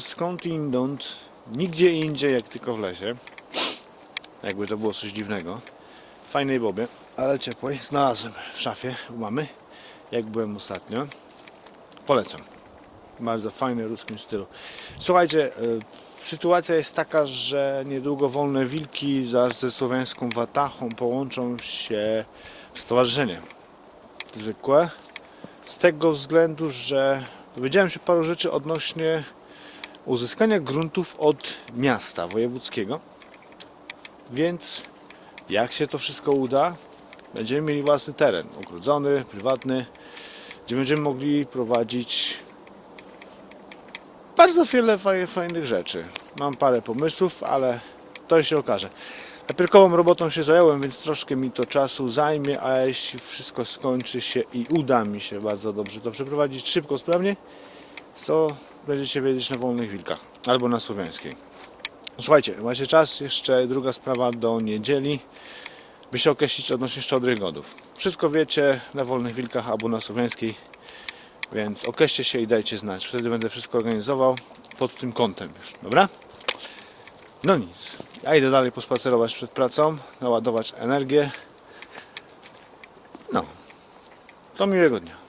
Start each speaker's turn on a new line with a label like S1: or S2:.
S1: Skąd inąd, nigdzie indziej jak tylko w lesie. Jakby to było coś dziwnego. Fajnej bobie, ale ciepłej. Znalazłem w szafie u mamy, jak byłem ostatnio. Polecam. Bardzo fajny ruskim stylu. Słuchajcie, y, sytuacja jest taka, że niedługo Wolne Wilki zaraz ze słowiańską Watachą połączą się w stowarzyszenie zwykłe. Z tego względu, że dowiedziałem się paru rzeczy odnośnie uzyskania gruntów od miasta wojewódzkiego. Więc jak się to wszystko uda, będziemy mieli własny teren, ogrodzony, prywatny, gdzie będziemy mogli prowadzić bardzo wiele faj- fajnych rzeczy. Mam parę pomysłów, ale to się okaże. Papierkową robotą się zająłem, więc troszkę mi to czasu zajmie, a jeśli wszystko skończy się i uda mi się bardzo dobrze to przeprowadzić szybko, sprawnie, to będziecie wiedzieć na Wolnych Wilkach albo na Słowiańskiej. Słuchajcie, macie czas, jeszcze druga sprawa do niedzieli, by się określić odnośnie szczodrych godów. Wszystko wiecie na Wolnych Wilkach albo na Słowiańskiej, więc określcie się i dajcie znać. Wtedy będę wszystko organizował pod tym kątem już, dobra? No nic. Ja idę dalej pospacerować przed pracą, naładować energię. No. Do miłego dnia.